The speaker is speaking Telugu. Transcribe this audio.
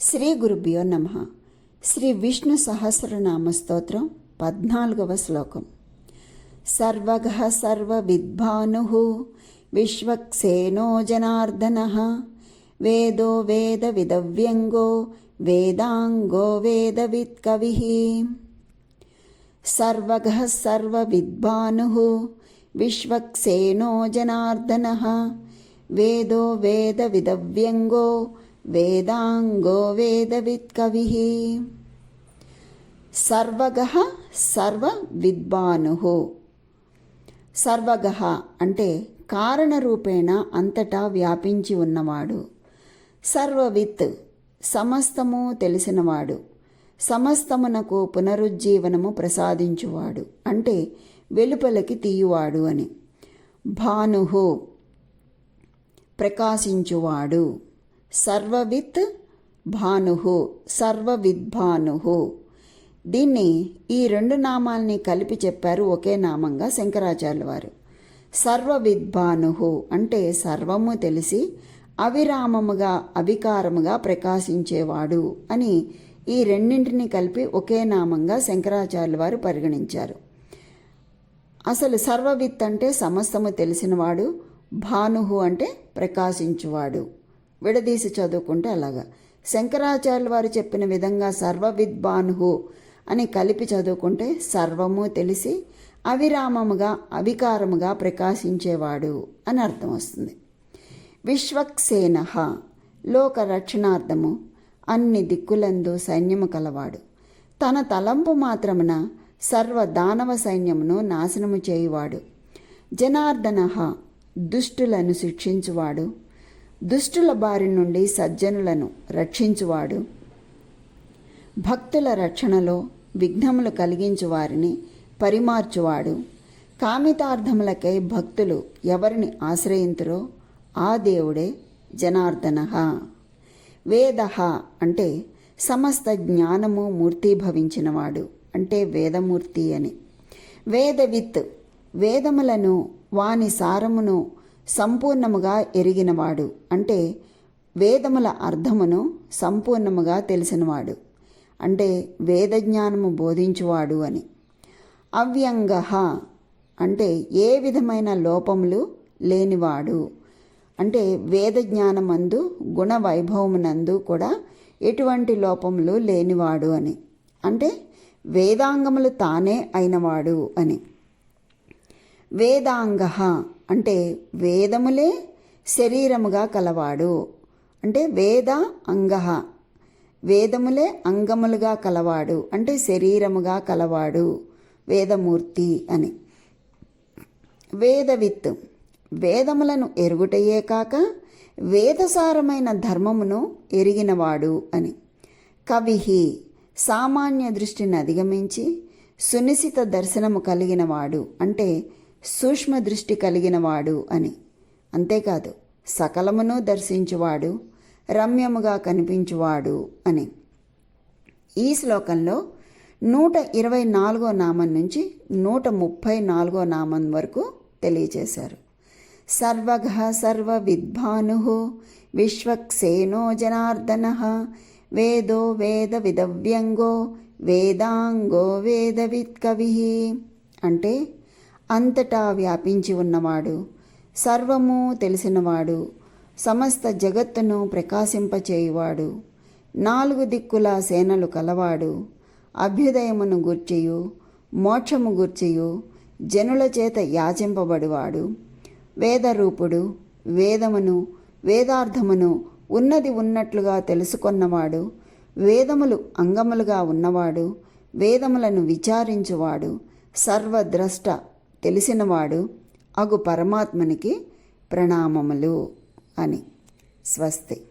శ్రీ గురుభ్యో నమ శ్రీ విష్ణు సహస్రనామ స్తోత్రం పద్నాలుగవ శ్లోకం సర్వగ సర్వవిద్భాను విశ్వక్సేనో జనార్దన వేదో వేద విదవ్యంగో వేదాంగో వేదవిత్ కవి సర్వగ సర్వవిద్భాను విశ్వక్సేనో జనార్దన వేదో వేద విదవ్యంగో వేదాంగో వేదవిత్ కవి సర్వగ సర్వ విద్వాను సర్వగ అంటే కారణరూపేణ అంతటా వ్యాపించి ఉన్నవాడు. సర్వవిత్ సమస్తము తెలిసినవాడు. సమస్తమునకు పునరుజ్జీవనము ప్రసాదించువాడు. అంటే వెలుపలికి తీయువాడు అని. భానుహు ప్రకాశించువాడు. సర్వవిత్ భాను సర్వవిద్భాను. దీన్ని ఈ రెండు నామాల్ని కలిపి చెప్పారు ఒకే నామంగా శంకరాచార్యుల వారు సర్వవిద్భాను అంటే సర్వము తెలిసి అవిరామముగా అవికారముగా ప్రకాశించేవాడు అని ఈ రెండింటిని కలిపి ఒకే నామంగా శంకరాచార్యుల వారు పరిగణించారు. అసలు సర్వవిత్ అంటే సమస్తము తెలిసినవాడు భానుహు అంటే ప్రకాశించువాడు. విడదీసి చదువుకుంటే అలాగా. శంకరాచార్యులు వారు చెప్పిన విధంగా సర్వవిద్వానుహు అని కలిపి చదువుకుంటే సర్వము తెలిసి అవిరామముగా అవికారముగా ప్రకాశించేవాడు అని అర్థం వస్తుంది. విశ్వక్సేన లోక రక్షణార్థము అన్ని దిక్కులందు సైన్యము కలవాడు. తన తలంపు మాత్రమున సర్వ దానవ సైన్యమును నాశనము చేయువాడు. జనార్దన దుష్టులను శిక్షించువాడు. దుష్టుల బారి నుండి సజ్జనులను రక్షించువాడు. భక్తుల రక్షణలో విఘ్నములు కలిగించు వారిని పరిమార్చువాడు. కామితార్థములకై భక్తులు ఎవరిని ఆశ్రయింతురో ఆ దేవుడే జనార్దన. వేద అంటే సమస్త జ్ఞానము మూర్తీభవించినవాడు అంటే వేదమూర్తి అని. వేదవిత్ వేదములను వాని సారమును సంపూర్ణముగా ఎరిగినవాడు. అంటే వేదముల అర్థమును సంపూర్ణముగా తెలిసినవాడు. అంటే వేదజ్ఞానము బోధించువాడు అని. అవ్యంగ అంటే ఏ విధమైన లోపములు లేనివాడు. అంటే వేదజ్ఞానమందు గుణ వైభవమునందు కూడా ఎటువంటి లోపములు లేనివాడు అని. అంటే వేదాంగములు తానే అయినవాడు అని. వేదాంగ అంటే వేదములే శరీరముగా కలవాడు. అంటే వేద అంగహ వేదములే అంగములుగా కలవాడు. అంటే శరీరముగా కలవాడు. వేదమూర్తి అని. వేదవిత్ వేదములను ఎరుగుటయే కాక వేదసారమైన ధర్మమును ఎరిగినవాడు అని. కవిహి. సామాన్య దృష్టిని అధిగమించి సునిశిత దర్శనము కలిగినవాడు. అంటే సూక్ష్మ దృష్టి కలిగినవాడు అని. అంతేకాదు సకలమును దర్శించువాడు రమ్యముగా కనిపించువాడు అని. ఈ శ్లోకంలో నూట ఇరవై నాలుగో నామం నుంచి నూట ముప్పై నాలుగో నామం వరకు తెలియచేశారు సర్వగ సర్వ విద్భాను విశ్వక్సేనో జనార్దన వేదో వేద విదవ్యంగో వేదాంగో వేదవిత్ కవి అంటే అంతటా వ్యాపించి ఉన్నవాడు సర్వము తెలిసినవాడు సమస్త జగత్తును ప్రకాశింపచేయువాడు నాలుగు దిక్కుల సేనలు కలవాడు అభ్యుదయమును గూర్చియు మోక్షము గూర్చియు జనుల చేత యాచింపబడివాడు. వేదరూపుడు వేదమును వేదార్థమును ఉన్నది ఉన్నట్లుగా తెలుసుకొన్నవాడు వేదములు అంగములుగా ఉన్నవాడు వేదములను విచారించువాడు సర్వద్రష్ట తెలిసినవాడు అగు పరమాత్మనికి ప్రణామములు అని. స్వస్తి.